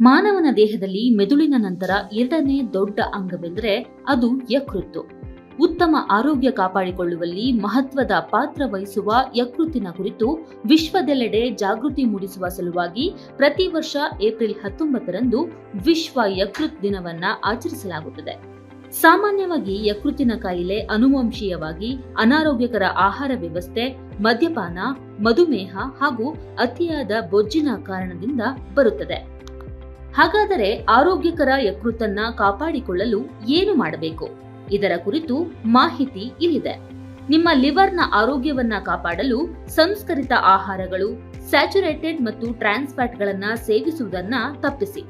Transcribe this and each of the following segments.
ಮಾನವನ ದೇಹದಲ್ಲಿ ಮೆದುಳಿನ ನಂತರ ಎರಡನೇ ದೊಡ್ಡ ಅಂಗವೆಂದರೆ ಅದು ಯಕೃತ್ತು. ಉತ್ತಮ ಆರೋಗ್ಯ ಕಾಪಾಡಿಕೊಳ್ಳುವಲ್ಲಿ ಮಹತ್ವದ ಪಾತ್ರ ವಹಿಸುವ ಯಕೃತ್ತಿನ ಕುರಿತು ವಿಶ್ವದೆಲ್ಲೆಡೆ ಜಾಗೃತಿ ಮೂಡಿಸುವ ಸಲುವಾಗಿ ಪ್ರತಿ ವರ್ಷ ಏಪ್ರಿಲ್ ಹತ್ತೊಂಬತ್ತರಂದು ವಿಶ್ವ ಯಕೃತ್ ದಿನವನ್ನ ಆಚರಿಸಲಾಗುತ್ತದೆ. ಸಾಮಾನ್ಯವಾಗಿ ಯಕೃತ್ತಿನ ಕಾಯಿಲೆ ಅನುವಂಶೀಯವಾಗಿ ಅನಾರೋಗ್ಯಕರ ಆಹಾರ ವ್ಯವಸ್ಥೆ, ಮದ್ಯಪಾನ, ಮಧುಮೇಹ ಹಾಗೂ ಅತಿಯಾದ ಬೊಜ್ಜಿನ ಕಾರಣದಿಂದ ಬರುತ್ತದೆ. ಹಾಗಾದರೆ ಆರೋಗ್ಯಕರ ಯಕೃತ್ತನ್ನ ಕಾಪಾಡಿಕೊಳ್ಳಲು ಏನು ಮಾಡಬೇಕು? ಇದರ ಕುರಿತು ಮಾಹಿತಿ ಇಲ್ಲಿದೆ. ನಿಮ್ಮ ಲಿವರ್ನ ಆರೋಗ್ಯವನ್ನ ಕಾಪಾಡಲು ಸಂಸ್ಕರಿತ ಆಹಾರಗಳು, ಸ್ಯಾಚುರೇಟೆಡ್ ಮತ್ತು ಟ್ರಾನ್ಸ್ ಫ್ಯಾಟ್ಗಳನ್ನ ಸೇವಿಸುವುದನ್ನ ತಪ್ಪಿಸಿ.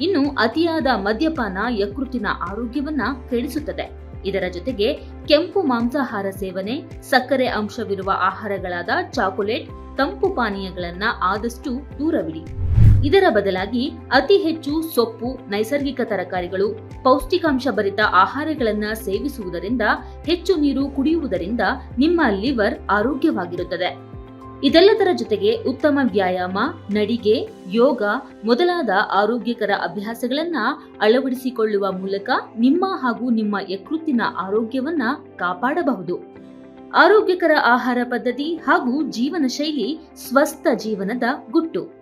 ಇನ್ನು ಅತಿಯಾದ ಮದ್ಯಪಾನ ಯಕೃತ್ತಿನ ಆರೋಗ್ಯವನ್ನ ಕೆಡಿಸುತ್ತದೆ. ಇದರ ಜೊತೆಗೆ ಕೆಂಪು ಮಾಂಸಾಹಾರ ಸೇವನೆ, ಸಕ್ಕರೆ ಅಂಶವಿರುವ ಆಹಾರಗಳಾದ ಚಾಕೊಲೇಟ್ ತಂಪು ಪಾನೀಯಗಳನ್ನ ಆದಷ್ಟು ದೂರವಿಡಿ. ಇದರ ಬದಲಾಗಿ ಅತಿ ಹೆಚ್ಚು ಸೊಪ್ಪು, ನೈಸರ್ಗಿಕ ತರಕಾರಿಗಳು, ಪೌಷ್ಟಿಕಾಂಶ ಭರಿತ ಆಹಾರಗಳನ್ನು ಸೇವಿಸುವುದರಿಂದ, ಹೆಚ್ಚು ನೀರು ಕುಡಿಯುವುದರಿಂದ ನಿಮ್ಮ ಲಿವರ್ ಆರೋಗ್ಯವಾಗಿರುತ್ತದೆ. ಇದೆಲ್ಲದರ ಜೊತೆಗೆ ಉತ್ತಮ ವ್ಯಾಯಾಮ, ನಡಿಗೆ, ಯೋಗ ಮೊದಲಾದ ಆರೋಗ್ಯಕರ ಅಭ್ಯಾಸಗಳನ್ನ ಅಳವಡಿಸಿಕೊಳ್ಳುವ ಮೂಲಕ ನಿಮ್ಮ ಹಾಗೂ ನಿಮ್ಮ ಯಕೃತ್ತಿನ ಆರೋಗ್ಯವನ್ನ ಕಾಪಾಡಬಹುದು. ಆರೋಗ್ಯಕರ ಆಹಾರ ಪದ್ಧತಿ ಹಾಗೂ ಜೀವನ ಶೈಲಿ ಸ್ವಸ್ಥ ಜೀವನದ ಗುಟ್ಟು.